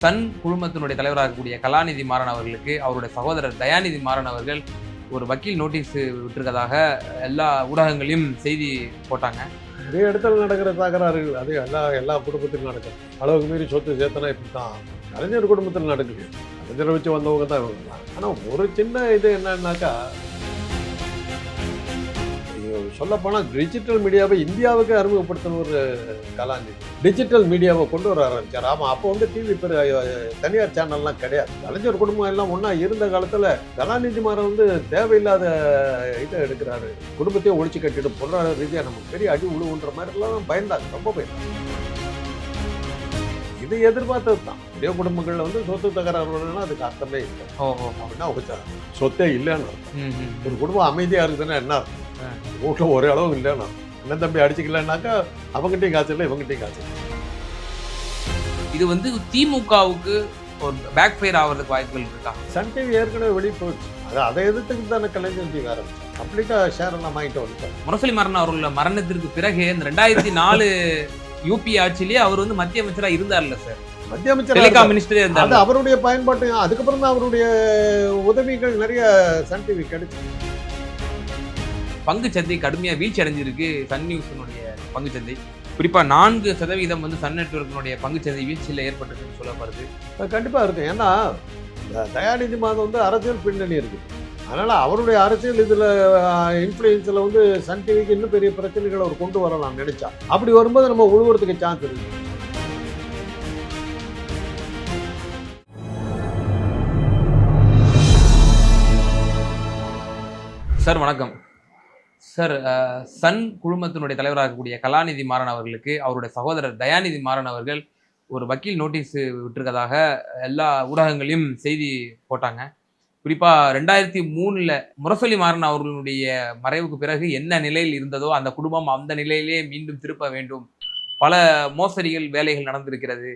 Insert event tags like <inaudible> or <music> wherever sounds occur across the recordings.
தன் குழுமத்தினுடைய தலைவராக இருக்கக்கூடிய கலாநிதி மாறன் அவர்களுக்கு அவருடைய சகோதரர் தயாநிதி மாறன் அவர்கள் ஒரு வக்கீல் நோட்டீஸ் விட்டுருக்கதாக எல்லா ஊடகங்களையும் செய்தி போட்டாங்க. நிறைய இடத்துல நடக்கிற தகராறுகள் அது எல்லா எல்லா குடும்பத்திலும் நடக்குது அளவுக்கு மீறி சொத்து சேர்த்தனா இப்படி தான் கலைஞர் குடும்பத்தில் நடக்குது. கலைஞரை வச்சு வந்தவங்க தான் இவங்க. ஆனால் ஒரு சின்ன இது என்னன்னாக்கா சொல்லப்போனால் டிஜிட்டல் மீடியாவை இந்தியாவுக்கு அறிமுகப்படுத்தின ஒரு கலாநிதி. டிஜிட்டல் மீடியாவை கொண்டு வர ஆரம்பிச்சார். ஆமாம் அப்போ வந்து டிவி தனியார் சேனல்லாம் கிடையாது. கலைஞர் குடும்பம் எல்லாம் ஒன்றா இருந்த காலத்தில் கலாநிதி மாறன் வந்து தேவையில்லாத இதை எடுக்கிறாரு. குடும்பத்தையும் ஒழிச்சு கட்டிட்டு பொருளாதார ரீதியாக நமக்கு பெரிய அடி உழுவுன்ற மாதிரிலாம் பயந்தாங்க ரொம்ப பயந்தாங்க இது எதிர்பார்த்தது தான். பெரிய குடும்பங்களில் வந்து சொத்து தகராறு வரணும்னா அதுக்கு அர்த்தமே இல்லை. அப்படின்னா சொத்தே இல்லைன்னு. ஒரு குடும்பம் அமைதியாக இருக்குதுன்னா என்ன அர்த்தம்? வீட்டில் ஒரு அளவு இல்லைன்னா. அண்ணன் தம்பி அடிச்சுக்கலன்னாக்கா அவங்ககிட்டயும் காய்ச்சல் இல்லை இவங்ககிட்டயும் இல்லை. இது வந்து திமுகவுக்கு ஒரு பேக் ஃபயர் ஆகிறதுக்கு வாய்ப்புகள் இருக்கா? சன் டிவி ஏற்கனவே வெளியே போயிடுச்சு அது அதை எதிர்த்துக்கு தானே கலைஞர் டிவி ஆரம்பிச்சு கம்ப்ளீட்டாக ஷேர் எல்லாம் வாங்கிட்டு வந்துட்டாங்க முரசொலி மாறன் அவர்களோட மரணத்திற்கு பிறகு இந்த ரெண்டாயிரத்தி நாலு யூபி ஆட்சியிலேயே அவர் வந்து மத்திய அமைச்சரா இருந்தார்ல சார். மத்திய அமைச்சர் மினிஸ்டரே அது இருந்தார் அவருடைய பயன்பாட்டு அதுக்கப்புறம் தான் அவருடைய உதவிகள் நிறைய சன் டிவி கிடைச்சு பங்கு சந்தை கடுமையா வீழ்ச்சி அடைஞ்சிருக்கு சன் நியூஸினுடைய பங்கு சந்தை. குறிப்பா நான்கு சதவீதம் வந்து சன் நெட்வொர்க்கினுடைய பங்கு சந்தை வீழ்ச்சியில் ஏற்பட்டிருக்குன்னு சொல்லப்படுது. அது கண்டிப்பா இருக்கும் ஏன்னா தயாநிதி மாதம் வந்து அரசியல் பின்னணி இருக்கு. அதனால அவருடைய அரசியல் இதுல இன்ஃப்ளூயன்ஸ்ல வந்து சன் டிவிக்கு இன்னும் பெரிய பிரச்சனைகளை அவர் கொண்டு வரலாம் நினைச்சா அப்படி வரும்போது நம்ம உழுவுறதுக்கு சான்ஸ் இருக்கு. சார் வணக்கம். சார் சன் குழுமத்தினுடைய தலைவராக இருக்கக்கூடிய கலாநிதி மாறன் அவர்களுக்கு அவருடைய சகோதரர் தயாநிதி மாறன் அவர்கள் ஒரு வக்கீல் நோட்டீஸ் விட்டிருக்கதாக எல்லா ஊடகங்களையும் செய்தி போட்டாங்க. குறிப்பாக ரெண்டாயிரத்தி மூணில் முரசொலி மாறன் அவர்களுடைய மறைவுக்கு பிறகு என்ன நிலையில் இருந்ததோ அந்த குடும்பம் அந்த நிலையிலே மீண்டும் திருப்ப வேண்டும். பல மோசடிகள் வேலைகள் நடந்திருக்கிறது.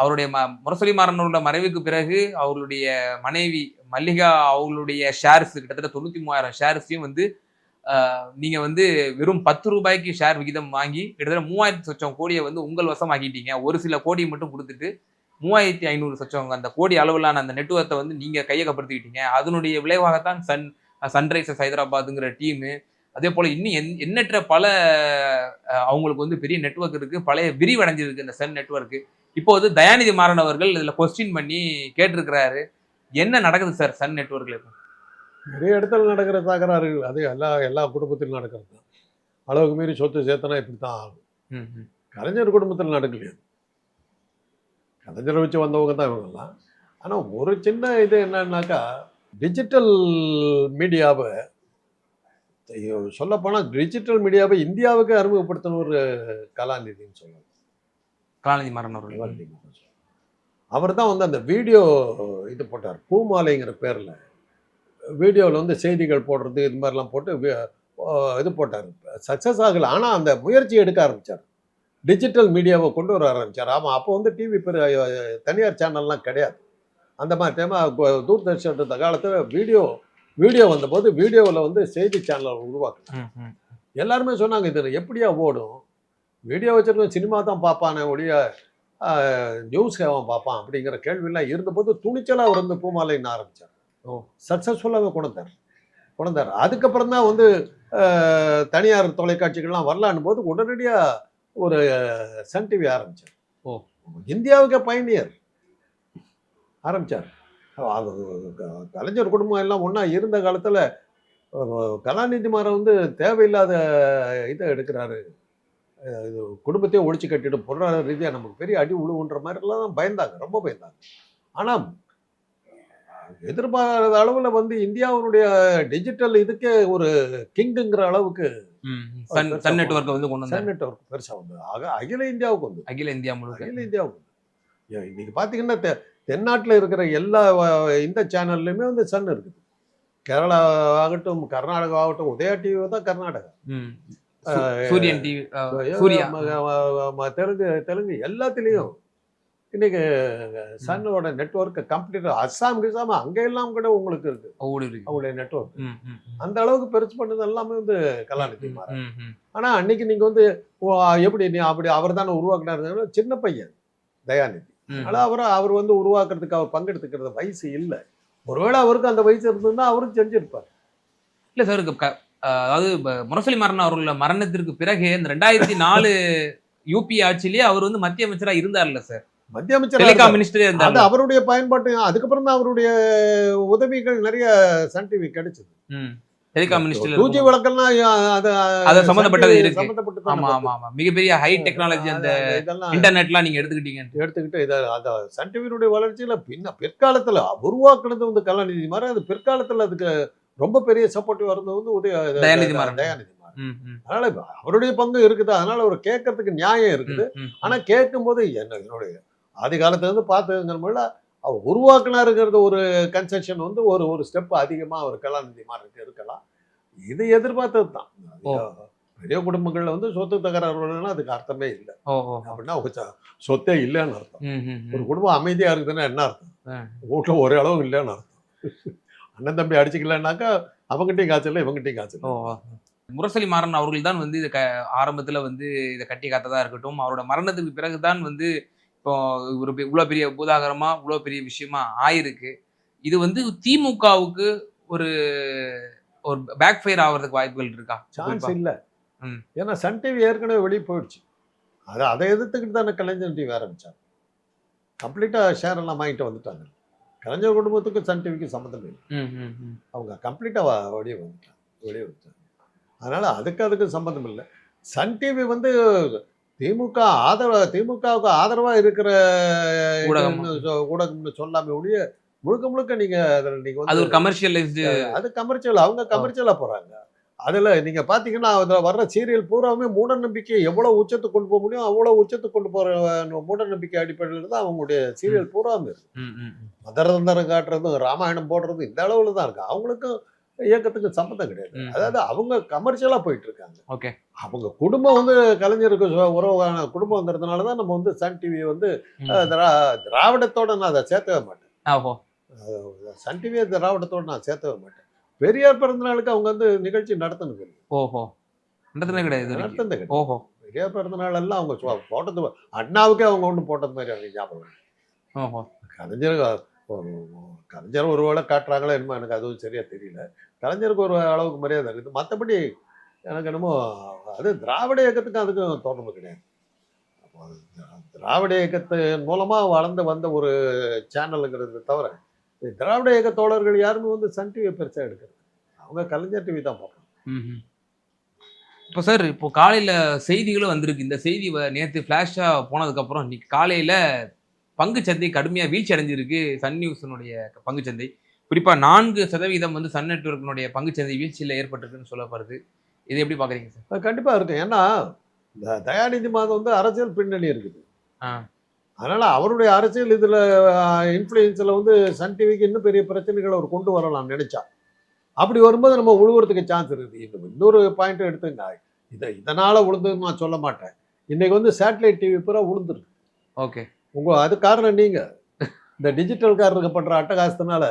அவருடைய ம முரசொலி மாறனோட மறைவுக்கு பிறகு அவர்களுடைய மனைவி மல்லிகா அவங்களுடைய ஷேர்ஸ் கிட்டத்தட்ட தொண்ணூற்றி மூவாயிரம் ஷேர்ஸையும் வந்து நீங்கள் நீங்க வந்து வெறும் பத்து ரூபாய்க்கு ஷேர் விகிதம் வாங்கி கிட்டத்தட்ட மூவாயிரத்தி சொச்சம் கோடியை வந்து உங்கள் வசமாக்கிட்டீங்க. ஒரு சில கோடி மட்டும் கொடுத்துட்டு மூவாயிரத்தி ஐநூறு சொச்சம் அந்த கோடி அளவிலான அந்த நெட்ஒர்க்கை வந்து நீங்க கையகப்படுத்திக்கிட்டீங்க. அதனுடைய விளைவாகத்தான் சன் சன்ரைசர்ஸ் ஹைதராபாத்துங்கிற டீமு அதே போல் இன்னும் எண் எண்ணற்ற பல அவங்களுக்கு வந்து பெரிய நெட்வொர்க் இருக்கு. பழைய விரிவடைஞ்சிருக்கு இந்த சன் நெட்ஒர்க்கு இப்போ வந்து தயாநிதி மாறன் அவர்கள் இதில் கொஸ்டின் பண்ணி கேட்டிருக்கிறாரு. என்ன நடக்குது சார் சன் நெட்ஒர்க்கில் இப்போ நிறைய இடத்துல நடக்கிற தகராறுகள் அது எல்லா எல்லா குடும்பத்திலும் நடக்கிறது தான். அளவுக்கு மீறி சொத்து சேர்த்தனா இப்படி தான் ஆகும். கலைஞர் குடும்பத்தில் நடக்கலையே. கலைஞரை வச்சு வந்தவங்க தான் இவங்கெல்லாம். ஆனால் ஒரு சின்ன இது என்னன்னாக்கா டிஜிட்டல் மீடியாவை சொல்லப்போனால் டிஜிட்டல் மீடியாவை இந்தியாவுக்கு அறிமுகப்படுத்தின ஒரு கலாநிதின்னு சொல்லலாம். கலாநிதி அவர்கள். அவர் தான் வந்து அந்த வீடியோ இது போட்டார். பூமாலைங்கிற பேரில். வீடியோவில் வந்து செய்திகள் போடுறது இது மாதிரிலாம் போட்டு இது போட்டார். சக்ஸஸ் ஆகலை. ஆனால் அந்த முயற்சி எடுக்க ஆரம்பித்தார் டிஜிட்டல் மீடியாவை கொண்டு வர ஆரம்பித்தார் ஆமாம் அப்போ வந்து டிவி பெரிய தனியார் சேனல்லாம் கிடையாது. அந்த மாதிரி டைம் தூர்தர்ஷன் இருந்த காலத்தில் வீடியோ வீடியோ வந்தபோது வீடியோவில் வந்து செய்தி சேனல் உருவாக்கு. எல்லாருமே சொன்னாங்க இது எப்படியா ஓடும்? வீடியோ வச்சிருக்கோம் சினிமா தான் பார்ப்பானே ஒழிய நியூஸ் அவன் பார்ப்பான் அப்படிங்கிற கேள்வியெல்லாம் இருந்தபோது துணிச்சலாக அவர் வந்து பூமாலைன்னு ஆரம்பித்தார். சக்ஸஸ்ஃபுல்லாகவே கொண்டார் கொண்டார் அதுக்கப்புறம் தான் வந்து தனியார் தொலைக்காட்சிகள்லாம் வரலான்னு போது உடனடியாக ஒரு சன் டிவி ஆரம்பித்தார் ஓ. இந்தியாவுக்கே பயணியர். ஆரம்பித்தார் அது கலைஞர் குடும்பம் எல்லாம் ஒன்றா இருந்த காலத்தில் கலாநிதி மாறன் வந்து தேவையில்லாத இதை எடுக்கிறாரு. இது குடும்பத்தையும் ஒழிச்சு கட்டிட்டு பொருளாதார ரீதியாக நமக்கு பெரிய அடி உழுவுன்ற மாதிரிலாம் பயந்தாங்க. ரொம்ப பயந்தாங்க. ஆனால் எதிர்பாராத அளவில் வந்து இந்தியாவுடைய டிஜிட்டல் இதுக்கே ஒரு கிங்குங்கிற அளவுக்கு. சன் நெட்வொர்க்கை வந்து கொண்டு சன் நெட்வொர்க் பெருசாக வந்து ஆக அகில இந்தியாவுக்கு வந்து அகில இந்தியா முழுக்க. அகில இந்தியாவுக்கு வந்து இன்னைக்கு பார்த்தீங்கன்னா தெ தென்னாட்டில் இருக்கிற எல்லா இந்த சேனல்லையுமே வந்து சன் இருக்குது. கேரளா ஆகட்டும் கர்நாடகா ஆகட்டும் உதயா டிவி தான் கர்நாடகா. சூரியன் டிவி தெலுங்கு தெலுங்கு எல்லாத்துலேயும். இன்னைக்கு சன்னோட நெட்வொர்க் கம்ப்ளீட்டாக அஸ்ஸாம் கிசாம் அங்கே எல்லாம் கூட உங்களுக்கு இருக்கு. அவங்களுடைய ம், ம். அந்த அளவுக்கு பெருசு பண்ணது எல்லாமே வந்து கலாநிதி மாறன் ம், ம். ஆனா அன்னைக்கு நீங்க வந்து எப்படி நீ அப்படி அவர் தானே உருவாக்குனாரு சின்ன பையன் தயாநிதி. அதனால அவரை அவர் வந்து உருவாக்குறதுக்கு அவர் பங்கெடுத்துக்கிறது வயசு இல்லை. ஒருவேளை அவருக்கு அந்த வயசு இருந்ததுன்னா அவரும் செஞ்சிருப்பார். இல்ல சார் அதாவது முரசொலி மாறன் அவர்களோட மரணத்திற்கு பிறகு இந்த ரெண்டாயிரத்தி நாலு யூபி ஆட்சியிலேயே அவர் வந்து மத்திய அமைச்சரா இருந்தார்ல சார் மத்திய அமைச்சர் டெலிகாம் மினிஸ்டரே இருந்தார் அவருடைய பயன்பாட்டு அதுக்கப்புறம் தான் அவருடைய உதவிகள் நிறைய சன் டிவி கிடைச்சது. டெலிகாம் மினிஸ்டர் வழக்கெல்லாம் அது அது சம்பந்தப்பட்டது இருக்கு. சம்பந்தப்பட்டு தான் ஆமா ஆமா ஆமா. மிகப்பெரிய ஹை டெக்னாலஜி அந்த இன்டர்நெட்லாம் நீங்க எடுத்துக்கிட்டீங்க எடுத்துக்கிட்டு இதை அந்த சன் டிவியினுடைய வளர்ச்சியில பின்ன பிற்காலத்துல உருவாக்குனது வந்து கலாநிதி மாதிரி அது பிற்காலத்துல அதுக்கு ரொம்ப பெரிய சப்போர்ட்டிவ் இருந்தது வந்து உதய தயாநிதி மாறன். தயாநிதி அதனால அவருடைய பங்கு இருக்குது. அதனால அவர் கேட்கறதுக்கு நியாயம் இருக்குது. ஆனா கேட்கும்போது என்ன என்னுடைய ஆதி காலத்துல இருந்து பார்த்துங்கிறதுல அவர் உருவாக்குனாருங்கிறது ஒரு கன்செஷன் வந்து ஒரு ஒரு ஸ்டெப் அதிகமா அவர் கலாநிதி மாறனுக்கு இருக்கலாம் இது எதிர்பார்த்தது தான். பெரிய குடும்பங்கள்ல வந்து சொத்து தகராறு வருதுன்னா அதுக்கு அர்த்தமே இல்லை. அப்படின்னா சொத்தே இல்லைன்னு அர்த்தம் ஒரு. குடும்பம் அமைதியா இருக்குதுன்னா என்ன அர்த்தம். வீட்டுல ஒரு அளவு இல்லைன்னு அர்த்தம் அண்ணன் தம்பி அடிச்சுக்கலன்னாக்கா அவங்ககிட்டயும் காய்ச்சல் இவங்ககிட்டயும் காய்ச்சல். முரசொலி மாறன் அவர்கள் தான் வந்து இதை க ஆரம்பத்துல வந்து இதை கட்டி காத்ததா இருக்கட்டும் அவரோட மரணத்துக்கு பிறகுதான் வந்து இப்போ ஒரு இவ்வளவு பெரிய பூதாகரமா இவ்வளவு பெரிய விஷயமா ஆயிருக்கு. இது வந்து திமுகவுக்கு ஒரு ஒரு பேக் ஃபயர் ஆகிறதுக்கு வாய்ப்புகள் இருக்கா? சான்ஸ்? இல்ல. ஏன்னா சன் டிவி ஏற்கனவே வெளியே போயிடுச்சு. அதை அதை எதிர்த்துக்கிட்டு தானே கலைஞர் டிவி ஆரம்பிச்சாங்க. கம்ப்ளீட்டா ஷேர் எல்லாம் வாங்கிட்டு வந்துட்டாங்க. கலைஞர் குடும்பத்துக்கும் சன் டிவிக்கு சம்மந்தம் இல்லை. அவங்க கம்ப்ளீட்டா வெளியே வந்துட்டாங்க. வெளியே வந்துட்டாங்க. அதனால அதுக்கு அதுக்கு சம்மந்தம் இல்லை. சன் டிவி வந்து திமுக ஆதரவு திமுகவுக்கு ஆதரவா இருக்கிற ஊடகம். ஊடகம்னு சொல்லாம ஒழிய முழுக்க முழுக்க நீங்க அதுல நீங்க அது ஒரு கமர்ஷியலைஸ்டு அது கமர்ஷியல் அவங்க கமர்ஷியலா போறாங்க. அதுல நீங்க பாத்தீங்கன்னா அதுல வர்ற சீரியல் பூராவுமே மூட நம்பிக்கை எவ்வளவு உச்சத்துக்கு கொண்டு போக முடியும் அவ்வளவு உச்சத்துக்கு கொண்டு போற மூட நம்பிக்கை அடிப்படையில் தான் அவங்களுடைய சீரியல் பூராவுமே இருக்கு. மதரந்தரம் காட்டுறதும் ராமாயணம் போடுறதும் இந்த அளவுல தான் இருக்கு. அவங்களுக்கும் இயக்கத்துக்கு சம்மந்தம் கிடையாது. அதாவது அவங்க கமர்ஷியலா போயிட்டு இருக்காங்க ஓகே. அவங்க குடும்பம் வந்து கலைஞருக்கு உறவான குடும்பங்கிறதுனால தான் நம்ம வந்து சன் டிவி வந்து திரா- திராவிடத்தோட நான் அதை சேர்த்தவே மாட்டேன். ஓஹோ சன் டிவியை திராவிடத்தோட நான் சேர்த்தவே மாட்டேன். பெரியார் பிறந்த நாளுக்கு அவங்க வந்து நிகழ்ச்சி நடத்தணுங்க ஓஹோ. நடத்துனது கிடையாது கிடையாது. ஓஹோ. பெரியார் பிறந்த நாள் எல்லாம் அவங்க போட்டது அண்ணாவுக்கே அவங்க ஒன்றும் போட்டது மாதிரி ஞாபகம். ஓஹோ. கலைஞர் ஒரு- கலைஞர் ஒரு வேளை காட்டுறாங்களோ என்னமோ எனக்கு அதுவும் சரியா தெரியல. கலைஞருக்கு ஒரு அளவுக்கு மரியாதை இருக்குது. மற்றபடி எனக்கு என்னமோ அது திராவிட இயக்கத்துக்கும் அதுக்கும் தோணணும் கிடையாது. அப்போ திராவிட இயக்கத்தின் மூலமாக வளர்ந்து வந்த ஒரு சேனலுங்கிறது தவிர திராவிட இயக்க தோழர்கள் யாருமே வந்து சன் டிவியை பெருசாக எடுக்கிறது அவங்க கலைஞர் டிவி தான் பார்ப்பாங்க. இப்போ சார் இப்போ காலையில் செய்திகளும் வந்திருக்கு. இந்த செய்தி வ- ஃப்ளாஷாக போனதுக்கப்புறம் இன்னைக்கு காலையில் பங்குச்சந்தை கடுமையா வீழ்ச்சி அடைஞ்சிருக்கு. சன் நியூஸினுடைய பங்குச்சந்தை குறிப்பா நான்கு சதவீதம் வந்து சன் நெட்வொர்க்கினுடைய பங்குச்சந்தை வீழ்ச்சியில ஏற்பட்டிருக்குன்னு சொல்லப்படுது. இது எப்படி பாக்குறீங்க சார்? அது கண்டிப்பா இருக்கும் ஏன்னா இந்த தயாநிதி மாதம் வந்து அரசியல் பின்னணி இருக்குது. அதனால அவருடைய அரசியல் இதுல இன்ஃப்ளூயன்ஸ்ல வந்து சன் டிவிக்கு இன்னும் பெரிய பிரச்சனைகளை அவர் கொண்டு வரலாம் நினைச்சா. அப்படி வரும்போது நம்ம உழுவுறதுக்கு சான்ஸ் இருக்குது. இன்னும் இன்னொரு பாயிண்ட் எடுத்துங்க இதை இதனால உளுந்துன்னு நான் சொல்ல மாட்டேன். இன்னைக்கு வந்து சேட்டலைட் டிவி பூரா உளுந்துருக்கு ஓகே. உங்க அது காரணம் நீங்க. இந்த டிஜிட்டல்காரருக்கு பண்ற அட்டகாசத்தினால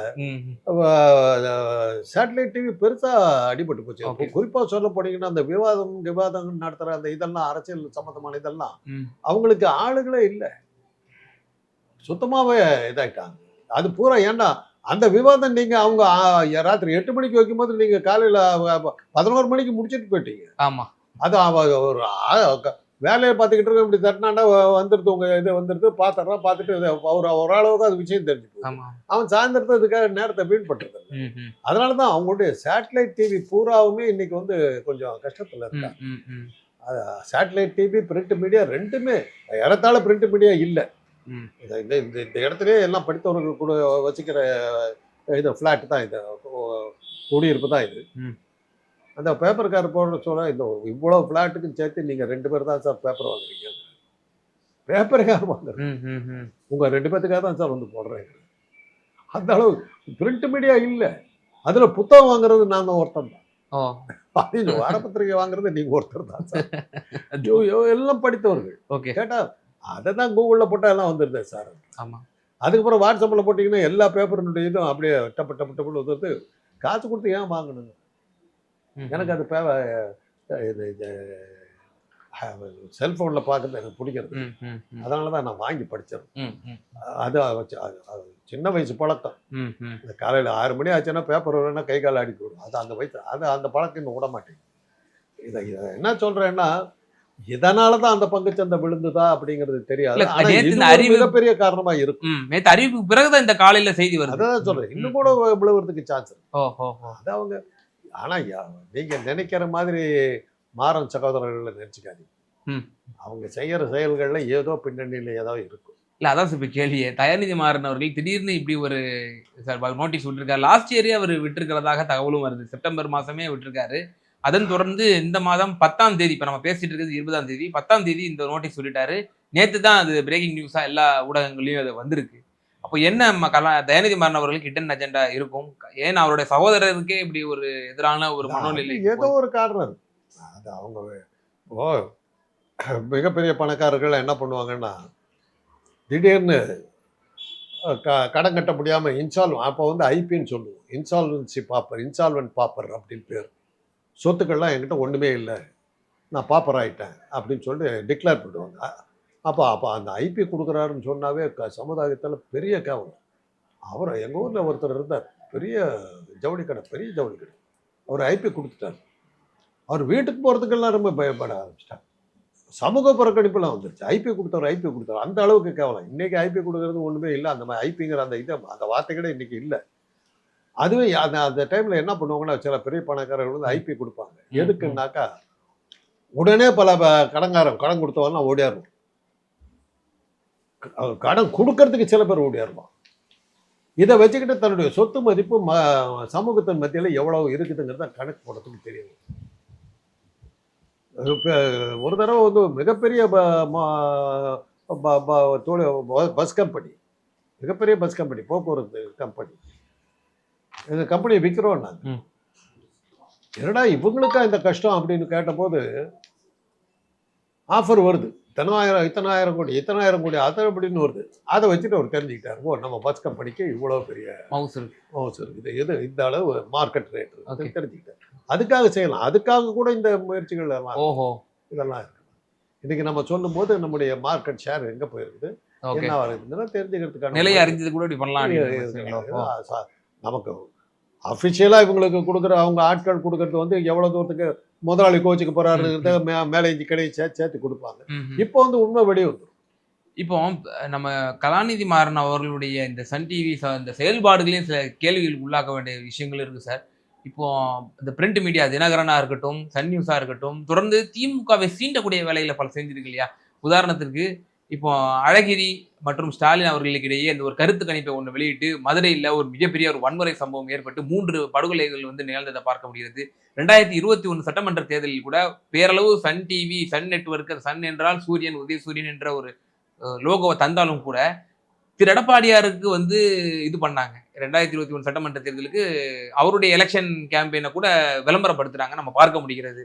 சேட்டலைட் டிவி பெருசா அடிபட்டு போச்சு. குறிப்பா சொல்ல போனீங்கன்னா அந்த விவாதம் விவாதம் நடத்துற அந்த இதெல்லாம் அரசியல் சம்பந்தமான இதெல்லாம். அவங்களுக்கு ஆளுகளே இல்லை. சுத்தமாவே இதாயிட்டாங்க. அது பூரா ஏன்னா அந்த விவாதம் நீங்க அவங்க ராத்திரி எட்டு மணிக்கு வைக்கும்போது நீங்க காலையில பதினோரு மணிக்கு முடிச்சிட்டு போயிட்டீங்க. ஆமா. அது ஒரு வேலையை பார்த்துக்கிட்டு இருக்க இப்படி தட்டினாண்டா வந்துடுது உங்க இது வந்துடுது பார்த்துட்றான் பார்த்துட்டு ஒரு ஓரளவுக்கு அது விஷயம் தெரிஞ்சு போகுது. ஆமா. அவன் சாயந்தரத்தை இதுக்காக நேரத்தை வீண் ம், அதனால தான் அவங்களுடைய சேட்டலைட் டிவி பூராவுமே இன்னைக்கு வந்து கொஞ்சம் கஷ்டத்துல இருக்காங்க. சேட்டலைட் டிவி பிரிண்ட் மீடியா ரெண்டுமே ஏறத்தாழ பிரிண்ட் மீடியா இல்லை. இந்த இந்த- இந்த இடத்துலயே எல்லாம் படித்தவர்கள் கூட வச்சுக்கிற இது ஃப்ளாட் தான் இது. குடியிருப்பு தான் இது. அந்த பேப்பர்கார் போடுற சொல்ல இந்த இவ்வளோ ஃப்ளாட்டுக்கும் சேர்த்து நீங்கள் ரெண்டு பேர் தான் சார் பேப்பர் வாங்குறீங்க. பேப்பருக்காக வாங்குறேன் ம், ம், ம். உங்கள் ரெண்டு பேத்துக்காக தான் சார் வந்து போடுறேன். அந்த அளவு பிரிண்ட் மீடியா இல்லை. அதில் புத்தகம் வாங்குறது நான் தான் ஒருத்தன் தான். அது வாரப்பத்திரிகை வாங்குறது நீங்க ஒருத்தர் தான் சார் <laughs> எல்லாம் படித்தவர்கள். ஓகே. கேட்டா அதை தான் கூகுளில் போட்டால் எல்லாம் வந்துடுது சார் ஆமா. அதுக்கப்புறம் வாட்ஸ்அப்பில் போட்டிங்கன்னா எல்லா பேப்பரினுடைய இதுவும் அப்படியே டப்பு டப்பு டப்புன்னு வந்துட்டு காசு கொடுத்து ஏன் வாங்கணுங்க? எனக்கு அது இது செல்ஃபோனில் பார்க்கறது எனக்கு பிடிக்கிறது. அதனால தான் நான் வாங்கி படித்தேன் அது சின்ன வயசு பழக்கம். இந்த காலையில் ஆறு மணி ஆச்சுன்னா பேப்பர் வரணும்னா கை கால் அடிக்க விடும் அது அந்த வயசு அது அந்த பழக்கம் இன்னும் விட மாட்டேங்குது. இதை இதை என்ன சொல்கிறேன்னா இதனால தான் அந்த பங்குச்சந்தை விழுந்துதா அப்படிங்கிறது தெரியாது. மிகப்பெரிய காரணமா இருக்கும் ம், நேத்து அறிவிப்புக்கு பிறகுதான் இந்த காலையில செய்தி வருது. அதான் சொல்றேன். இன்னும் கூட விழுவுறதுக்கு சான்ஸ் அது அவங்க ஆனா யா- நீங்க நினைக்கிற மாதிரி மாறன் சகோதரர்களை நினைச்சுக்காதீங்க. ம். அவங்க செய்யற செயல்கள்ல ஏதோ பின்னணியில ஏதோ இருக்கும். இல்ல அதான் இப்ப கேள்வியே. தயாநிதி மாறன் அவர்கள் திடீர்னு இப்படி ஒரு சார் நோட்டீஸ் விட்டுருக்காரு. லாஸ்ட் இயரே அவர் விட்டிருக்கிறதாக தகவலும் வருது. செப்டம்பர் மாசமே விட்டிருக்காரு. அதன் தொடர்ந்து இந்த மாதம் பத்தாம் தேதி இப்ப நம்ம பேசிட்டு இருக்கிறது இருபதாம் தேதி பத்தாம் தேதி இந்த நோட்டீஸ் சொல்லிட்டாரு. நேத்து தான் அது பிரேக்கிங் நியூஸா எல்லா ஊடகங்களையும் அது வந்திருக்கு. அப்போ என்ன கலா தயாநிதி மாறன் அவர்களுக்கு ஹிடன் அஜெண்டா இருக்கும்? ஏன் அவருடைய சகோதரருக்கே இப்படி ஒரு எதிரான ஒரு மனோநிலை ஏதோ ஒரு காரணம் அது. அவங்க ஓ மிகப்பெரிய பணக்காரர்கள் என்ன பண்ணுவாங்கன்னா திடீர்னு க கடன் கட்ட முடியாம இன்சால் அப்போ வந்து ஐபின்னு சொல்லுவோம். இன்சால்வன்சி பாப்பர் இன்சால்வென்ட் பாப்பர் அப்படின்னு பேர். சொத்துக்கள்லாம் என்கிட்ட ஒண்ணுமே இல்லை. நான் பாப்பர் ஆயிட்டேன் அப்படின்னு சொல்லிட்டு டிக்ளேர் பண்ணுவாங்க அப்போ அப்போ அந்த ஐபி கொடுக்குறாருன்னு சொன்னாவே க சமுதாயத்தில் பெரிய கேவலம். அவர் எங்கள் ஊரில் ஒருத்தர் இருந்தார். பெரிய ஜவுளி கடை பெரிய ஜவுளி கடை. அவர் ஐபி கொடுத்துட்டார். அவர் வீட்டுக்கு போகிறதுக்கெல்லாம் ரொம்ப பயப்பட ஆரம்பிச்சிட்டார். சமூக புறக்கணிப்புலாம் வந்துருச்சு. ஐபி கொடுத்தவர் ஐபி கொடுத்தவர். அந்த அளவுக்கு கேவலம். இன்னைக்கு ஐபி கொடுக்கறது ஒன்றுமே இல்லை. அந்த மாதிரி ஐபிங்கிற அந்த இது அந்த வார்த்தைகளே இன்னைக்கு இல்லை. அதுவே அந்த அந்த டைமில் என்ன பண்ணுவாங்கன்னா சில பெரிய பணக்காரர்கள் வந்து ஐபி கொடுப்பாங்க. எதுக்குன்னாக்கா உடனே பல ப- கடன்காரன் கடன் கொடுத்தவன்லாம் ஓடியாருவான். க- கடன் கொடுக்கறதுக்கு சில பேர் ஓடியாருவான் இதை வச்சுக்கிட்டு தன்னுடைய சொத்து மதிப்பு ம சமூகத்தின் மத்தியில் எவ்வளவு இருக்குதுங்கிறத கணக்கு போடுறதுக்கு தெரியும். இப்ப ஒரு தடவை வந்து மிகப்பெரிய பஸ் கம்பெனி மிகப்பெரிய பஸ் கம்பெனி போக்குவரத்து கம்பெனி. எங்கள் கம்பெனியை விற்கிறோம் நாங்கள். என்னடா இவங்களுக்கா இந்த கஷ்டம் அப்படின்னு கேட்டபோது ஆஃபர் வருது. இத்தனாயிரம் இத்தனாயிரம் கோடி இத்தனாயிரம் கோடி அதை அப்படின்னு வருது. அதை வச்சுட்டு அவர் தெரிஞ்சுக்கிட்டார். ஓ நம்ம பஸ் கம்பெனிக்கு இவ்வளோ பெரிய மவுஸ் இருக்கு. மவுஸ் இருக்குது இது இந்த அளவு மார்க்கெட் ரேட் Okay. தெரிஞ்சுக்கிட்டார். அதுக்காக செய்யலாம். அதுக்காக கூட இந்த முயற்சிகள் எல்லாம் ஓஹோ. இதெல்லாம் இருக்கு. இன்னைக்கு நம்ம சொல்லும்போது நம்முடைய மார்க்கெட் ஷேர் எங்க போயிருக்குது? என்ன வருதுன்னா தெரிஞ்சுக்கிறதுக்கான நிலையை அறிஞ்சது கூட இப்படி பண்ணலாம் நமக்கு அஃபிஷியலாக இவங்களுக்கு கொடுக்குற அவங்க ஆட்கள் கொடுக்கறது வந்து எவ்வளோ தூரத்துக்கு முதலாளி கோச்சுக்கு போறாருங்கிறத மே மேலே இஞ்சி கிடையை சேர்த்து சேர்த்து கொடுப்பாங்க. இப்போ வந்து உண்மை வெளியே வந்துடும் இப்போ நம்ம கலாநிதி மாறன் அவர்களுடைய இந்த சன் டிவி இந்த செயல்பாடுகளையும் சில கேள்விகளுக்கு உள்ளாக்க வேண்டிய விஷயங்கள் இருக்கு சார். இப்போ இந்த பிரிண்ட் மீடியா தினகரனா இருக்கட்டும் சன் நியூஸா இருக்கட்டும் தொடர்ந்து திமுகவை சீண்டக்கூடிய வேலைகளை பல செஞ்சிருக்கு இல்லையா? உதாரணத்திற்கு இப்போ அழகிரி மற்றும் ஸ்டாலின் அவர்களுக்கு இடையே இந்த ஒரு கருத்து கணிப்பை ஒன்று வெளியிட்டு மதுரையில் ஒரு மிகப்பெரிய ஒரு வன்முறை சம்பவம் ஏற்பட்டு மூன்று படுகொலைகள் வந்து நிகழ்ந்ததை பார்க்க முடிகிறது. ரெண்டாயிரத்தி இருபத்தி ஒன்று சட்டமன்ற தேர்தலில் கூட பேரளவு Sun TV Sun network Sun என்றால் சூரியன் உதய சூரியன் என்ற ஒரு லோகோவை தந்தாலும் கூட திரு எடப்பாடியாருக்கு வந்து இது பண்ணாங்க. ரெண்டாயிரத்தி இருபத்தி ஒன்று சட்டமன்ற தேர்தலுக்கு அவருடைய எலெக்ஷன் கேம்பெயினை கூட விளம்பரப்படுத்துறாங்க நம்ம பார்க்க முடிகிறது.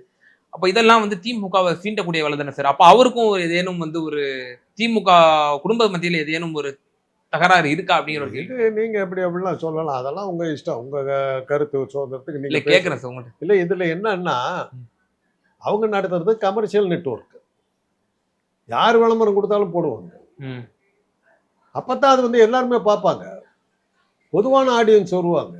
அப்போ இதெல்லாம் வந்து திமுகவை சீண்டக்கூடிய வேலை தானே சார்? அப்போ அவருக்கும் ஒரு ஏதேனும் வந்து ஒரு திமுக குடும்ப மத்தியில் ஏதேனும் ஒரு தகராறு இருக்கா அப்படிங்கிற ஒரு கேள்வி. நீங்க எப்படி அப்படிலாம் சொல்லலாம். அதெல்லாம் உங்க இஷ்டம். உங்க கருத்து சுதந்திரத்துக்கு நீங்க. கேட்குறேன் சார் உங்கள்கிட்ட இல்லை இதுல என்னன்னா அவங்க நடத்துறது கமர்ஷியல் நெட்வொர்க் யார் விளம்பரம் கொடுத்தாலும் போடுவாங்க. அப்பதான் அது வந்து எல்லாருமே பார்ப்பாங்க. பொதுவான ஆடியன்ஸ் வருவாங்க.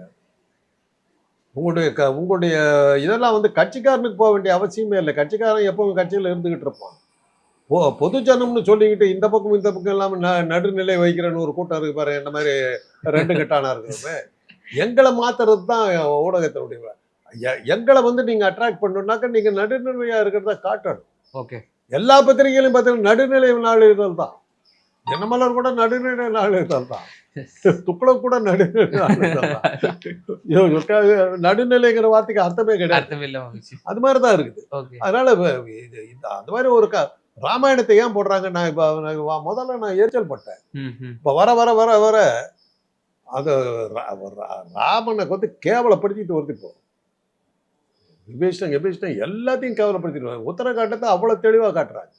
உங்களுடைய க உங்களுடைய இதெல்லாம் வந்து கட்சிக்காரனுக்கு போக வேண்டிய அவசியமே இல்லை. கட்சிக்காரன் எப்பவும் கட்சியில் இருந்துகிட்டு இருப்பான். பொதுஜனம்னு சொல்லிக்கிட்டு இந்த பக்கம் இந்த பக்கம் இல்லாமல் நடுநிலை வைக்கிறேன்னு ஒரு கூட்டம் இருக்கு பாரு என்ன மாதிரி ரெண்டு கட்டானா இருக்கிறவங்க எங்களை மாத்துறது தான் ஊடகத்தினுடைய எங்களை வந்து நீங்க அட்ராக்ட் பண்ணணும்னாக்கா நீங்க நடுநிலையா இருக்கிறத காட்டணும். ஓகே. எல்லா பத்திரிகையிலும் பார்த்தீங்கன்னா நடுநிலை நாளிதழ் தான் தினமலர் கூட நடுநிலை நாளிதழ் தான் துக்ளக் கூட நடுநிலை நடுநிலைங்கிற வார்த்தைக்கு அர்த்தமே கிடையாது. அது மாதிரி தான் இருக்குது அதனால இது இந்த அந்த மாதிரி ஒரு க ராமாயணத்தை ஏன் போடுறாங்க? நான் இப்போ முதல்ல நான் எரிச்சல் பட்டேன். இப்போ வர வர வர வர அது ரா- ரா- ராமனை வந்து கேவலப்படுத்திட்டு வருது இப்போ விபீஷணன் விபீஷணன் எல்லாத்தையும் கேவலப்படுத்திட்டு உத்தரகாண்டத்தை அவ்வளோ தெளிவாக காட்டுறாங்க.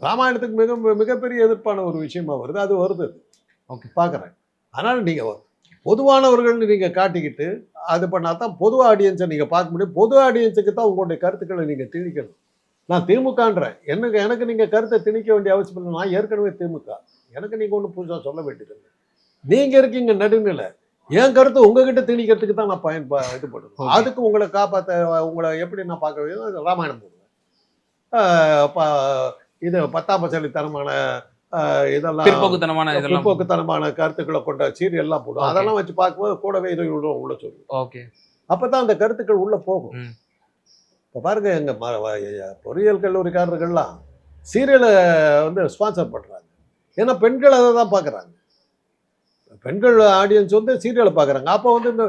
ராமாயணத்துக்கு மிக மிகப்பெரிய எதிர்ப்பான ஒரு விஷயமா வருது. அது வருது. Okay. பார்க்குறேன் அதனால் நீங்கள் பொதுவானவர்கள்னு நீங்கள் காட்டிக்கிட்டு அது பண்ணால் தான் பொது ஆடியன்ஸை நீங்கள் பார்க்க முடியும். பொது ஆடியன்ஸுக்கு தான் உங்களுடைய கருத்துக்களை நீங்கள் திணிக்கணும். நான் திமுகன்றேன் எனக்கு எனக்கு நீங்க கருத்தை திணிக்க வேண்டிய அவசியம் இல்லை. நான் ஏற்கனவே திமுக. எனக்கு நீங்க ஒன்றும் புதுசா சொல்ல வேண்டியது இல்லை. நீங்க இருக்கீங்க நடுநிலை. என் கருத்து உங்ககிட்ட திணிக்கிறதுக்கு தான் நான் பயன் இது பண்ணுவேன். அதுக்கு உங்களை காப்பாத்த உங்களை எப்படி நான் பார்க்க வேண்டியது ராமாயணம் போடுவேன். இது பத்தாம் பசலித்தனமான ஆஹ் இதெல்லாம் பிற்போக்குத்தனமான பிற்போக்குத்தனமான கருத்துக்களை கொண்ட சீரியல்லாம் போடும். அதெல்லாம் வச்சு பார்க்கும்போது கூடவே இதை உள்ள சொல்லுவேன் ஓகே. அப்பதான் அந்த கருத்துக்கள் உள்ள போகும். இப்போ பாருங்க எங்க ம- வ- பொறியியல் கல்லூரிக்காரர்கள்லாம் சீரியலை வந்து ஸ்பான்சர் பண்றாங்க. ஏன்னா பெண்கள் அதை தான் பார்க்குறாங்க பெண்கள் ஆடியன்ஸ் வந்து சீரியலை பார்க்குறாங்க அப்போ வந்து இந்த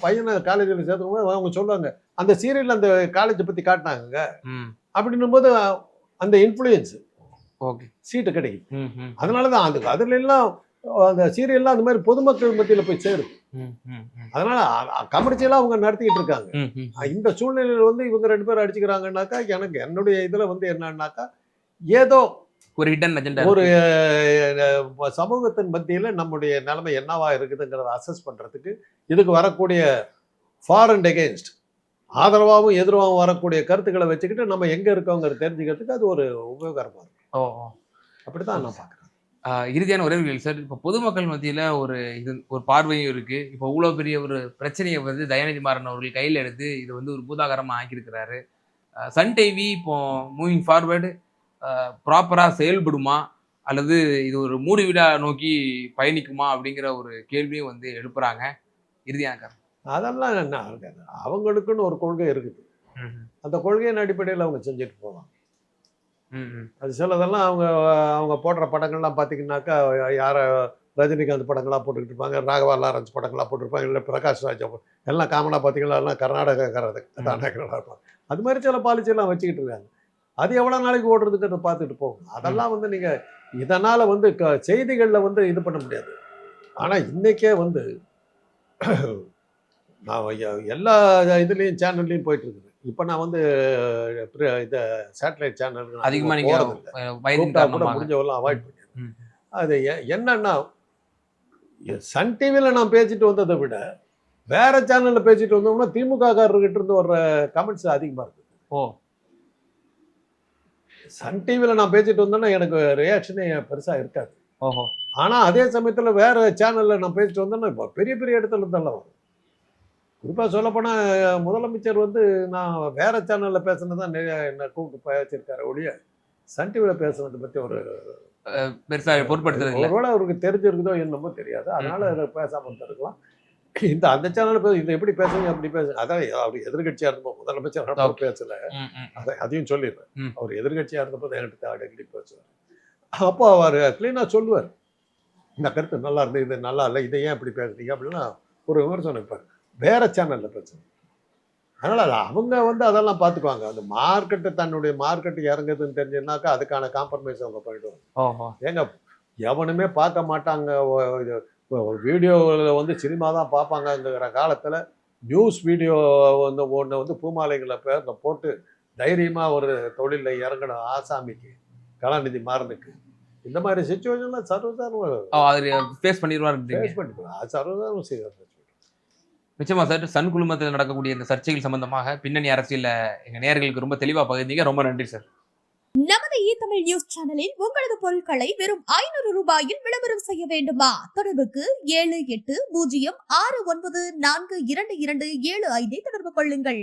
பையனை காலேஜில் சேர்த்துக்கும்போது அவங்க சொல்லுவாங்க அந்த சீரியல் அந்த காலேஜை பற்றி காட்டினாங்க அப்படின்னும் போது அந்த இன்ஃப்ளூயன்ஸ் ஓகே. சீட்டு கிடைக்குது. ம் ம் அதனால தான் அது அதுல எல்லாம் அந்த சீரியல்லாம் அந்த மாதிரி பொதுமக்கள் மத்தியில் போய் சேருது ம் ம் ம். அதனால கமர்ஷியலாக அவங்க நடத்திக்கிட்டு இருக்காங்க. இந்த சூழ்நிலையில் வந்து இவங்க ரெண்டு பேரும் அடிச்சுக்கிறாங்கன்னாக்கா எனக்கு என்னுடைய இதில் வந்து என்னன்னாக்கா ஏதோ ஒரு ஹிடன் அஜெண்டா ஒரு சமூகத்தின் மத்தியில் நம்முடைய நிலைமை என்னவா இருக்குதுங்கிறத அசஸ் பண்ணுறதுக்கு இதுக்கு வரக்கூடிய ஃபார் அண்ட் எகெயின்ஸ்ட் ஆதரவாகவும் எதிர்வாகவும் வரக்கூடிய கருத்துக்களை வச்சுக்கிட்டு நம்ம எங்கே இருக்கோங்கிறத தெரிஞ்சுக்கிறதுக்கு அது ஒரு உபயோகரமாக இருக்கும். ஓ ஓ. அப்படி தான் நான் பார்க்குறேன். இறுதியான கேள்வி சார் இப்போ பொதுமக்கள் மத்தியில் ஒரு இது ஒரு பார்வையும் இருக்கு. இப்போ இவ்வளோ பெரிய ஒரு பிரச்சனையை வந்து தயாநிதி மாறன் அவர்கள் கையில் எடுத்து இது வந்து ஒரு பூதாகரமாக ஆக்கியிருக்கிறாரு. சன் டிவி இப்போ மூவிங் ஃபார்வேர்டு ப்ராப்பராக செயல்படுமா? அல்லது இது ஒரு மூடு வீடா நோக்கி பயணிக்குமா? அப்படிங்கிற ஒரு கேள்வியும் வந்து எழுப்புறாங்க. இறுதியான காரணம் அதெல்லாம் என்ன இருக்காது அவங்களுக்குன்னு ஒரு கொள்கை இருக்குது. அந்த கொள்கையின் அடிப்படையில் அவங்க செஞ்சுட்டு போவாங்க. ம் ம் அது சிலதெல்லாம் அவங்க அவங்க போடுற படங்கள்லாம் பார்த்தீங்கன்னாக்கா யாரை ரஜினிகாந்த் படங்களாக போட்டுக்கிட்டு இருப்பாங்க ராகவா லாரன்ஸ் படங்களாக போட்டிருப்பாங்க இல்லை பிரகாஷ் ராஜ் எல்லாம் காமனாக பார்த்தீங்கன்னா எல்லாம் கர்நாடகக்காரது கர்நாடகர்களாக இருப்பாங்க. அது மாதிரி சில பாலிசியெல்லாம் வச்சுக்கிட்டு இருக்காங்க. அது எவ்வளோ நாளைக்கு ஓடுறதுக்கு பார்த்துட்டு போகும் அதெல்லாம் வந்து நீங்கள் இதனால் வந்து க செய்திகளில் வந்து இது பண்ண முடியாது. ஆனால் இன்றைக்கே வந்து நான் எல்லா இதுலேயும் சேனல்லையும் போயிட்டு இருக்குது. இப்போ நான் வந்து இந்த சேட்டலைட் சேனல் அதிகமாக நீங்கள் கூட காரணமாக முடிஞ்சவெல்லாம் அவாய்ட் பண்ணிடுறேன். ம். அது என்னன்னா சன் டிவியில் நான் பேசிட்டு வந்ததை விட வேற சேனல்ல பேசிட்டு வந்தோம்னா திமுக காரர்கிட்ட இருந்து வர்ற கமெண்ட்ஸ் அதிகமா இருக்கு. ஓ. சன் டிவியில் நான் பேசிட்டு வந்தேன்னா எனக்கு ரியாக்ஷனே பெருசா இருக்காது. ஓஹோ. ஆனா அதே சமயத்துல வேற சேனல்ல நான் பேசிட்டு வந்தேன்னா இப்போ பெரிய பெரிய இடத்துல இருந்தெல்லாம் வரும். குறிப்பா சொல்லப்போனா முதலமைச்சர் வந்து நான் வேற சேனல்ல பேசுனது தான் நிறைய என்ன கூப்பிட்டு பேசியிருக்காரு ஒழிய சன் டிவியில் பேசுனதை பத்தி ஒரு பெருசா பொருட்படுத்துறது ஒருவேளை அவருக்கு தெரிஞ்சிருக்குதோ என்னமோ தெரியாது. அதனால அதை பேசாம இருந்திருக்கலாம். இந்த அந்த சேனல் பேச இதை எப்படி பேசுங்க அப்படி பேசுங்க அதான் அவர் எதிர்கட்சியா இருந்தப்போ முதலமைச்சர் அப்போ பேசல. அதை அதையும் சொல்லிடுறேன். அவர் எதிர்கட்சியா இருந்தப்போ தான் என்கிட்ட அடிக்கடி பேசுவார். அப்போ அவர் கிளீனா சொல்லுவார். இந்த கருத்து நல்லா இருந்து இது நல்லா இல்லை இதை ஏன் இப்படி பேசுறீங்க அப்படின்னா ஒரு விமர்சனம் இருப்பார் வேற சேனல்ல பேசுவார் அதனால அது அவங்க வந்து அதெல்லாம் பார்த்துக்குவாங்க அந்த மார்க்கெட்டு தன்னுடைய மார்க்கெட்டு இறங்குதுன்னு தெரிஞ்சுனாக்கா அதுக்கான காம்ப்ரமைஸ் அவங்க பண்ணிடுவாங்க ஏங்க எவனுமே பார்க்க மாட்டாங்க. இது வீடியோவில் வந்து சினிமா தான் பார்ப்பாங்கங்கிற காலத்தில் நியூஸ் வீடியோ வந்து ஒன்று வந்து பூமாலைகளை பேரில் போட்டு தைரியமாக ஒரு தொழிலில் இறங்கணும் ஆசாமிக்கு கலாநிதி மாறனுக்கு. இந்த மாதிரி சுச்சுவேஷன்லாம் சர்வசாதாரண ஓ அது ஃபேஸ் பண்ணிடுவார் ஃபேஸ் பண்ணிக்கலாம். அது சர்வசாதாரண செய்வார் நிச்சயமா சார். சன் குழுமத்தில் நடக்கக்கூடிய இந்த சர்ச்சைகள் சம்பந்தமாக பின்னணி அரசியலில் எங்க நேர்களுக்கு ரொம்ப தெளிவா பகிர்ந்தீங்க. ரொம்ப நன்றி சார். நமது இ தமிழ் நியூஸ் சேனலில் உங்களது பொருட்களை வெறும் ஐநூறு ரூபாயில் விளம்பரம் செய்ய வேண்டுமா? தொடர்புக்கு ஏழு எட்டு பூஜ்ஜியம் ஆறு ஒன்பது நான்கு இரண்டு இரண்டு ஏழு ஐந்தை தொடர்பு கொள்ளுங்கள்.